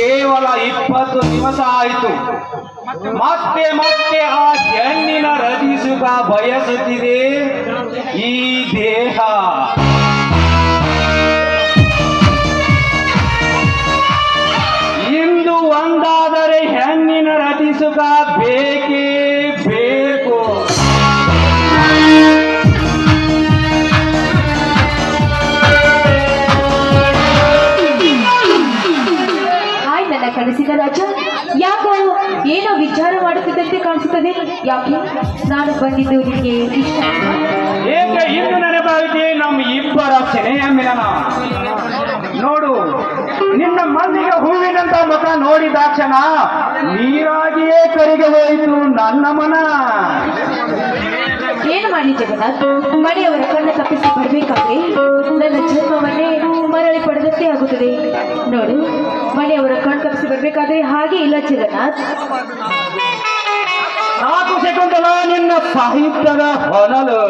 ಕೇವಲ ಇಪ್ಪತ್ತು ದಿವಸ ಆಯಿತು. ಮತ್ತೆ ಮತ್ತೆ ಆ ಹೆಣ್ಣಿನ ರಚಿಸುಗ ಬಯಸುತ್ತಿದೆ. ಈ ದೇಹ. ಇಂದು ಒಂದಾದರೆ ಹೆಣ್ಣಿನ ರಚಿಸುಗ ಬೇಕೇ ಹಾಯ್ ಕಳಿಸಿದ ರಾಜ. ಯಾಕೋ ಏನೋ ವಿಚಾರ ಮಾಡುತ್ತಿದ್ದಂತೆ ಕಾಣಿಸುತ್ತದೆ. ಯಾಕೆ? ನಾನು ಬಂದಿದ್ದು ನಿಮಗೆ ಇಷ್ಟ. ಆಯ್ತಾ? ಏಕೆ ಇಂದು ನೆನಪಾಯಿತೆ ನಮ್ಮ ಇಬ್ಬರ ಸೆನೆಯ ಮಿಲನ? ನೋಡು ನಿನ್ನ ಮಲ್ಲಿಗೆ ಹೂವಿನಂತ ಮುಖ ನೋಡಿದಾಕ್ಷಣ ನೀರಾಗಿಯೇ ಕರಿಗೆ ಹೋಯಿತು ನನ್ನ ಮನ. ಏನು ಮಾಡಿ ಜಗನ್ನಾಥ್? ಮನೆಯವರ ಕಣ್ಣ ತಪ್ಪಿಸಿ ಬರಬೇಕಾದ್ರೆ ನನ್ನ ಜನ್ಮವನ್ನೇ ಮರಳಿ ಪಡೆದಂತೆ ಆಗುತ್ತದೆ. ಮನೆಯವರ ಕಣ್ಣು ತಪ್ಪಿಸಿ ಬರ್ಬೇಕಾದ್ರೆ ಹಾಗೆ ಇಲ್ಲ ಚಿರನಾಥ್ ನಾಲ್ಕು ನಿನ್ನ ಸಾಹಿತ್ಯದ ಹೊನಲು.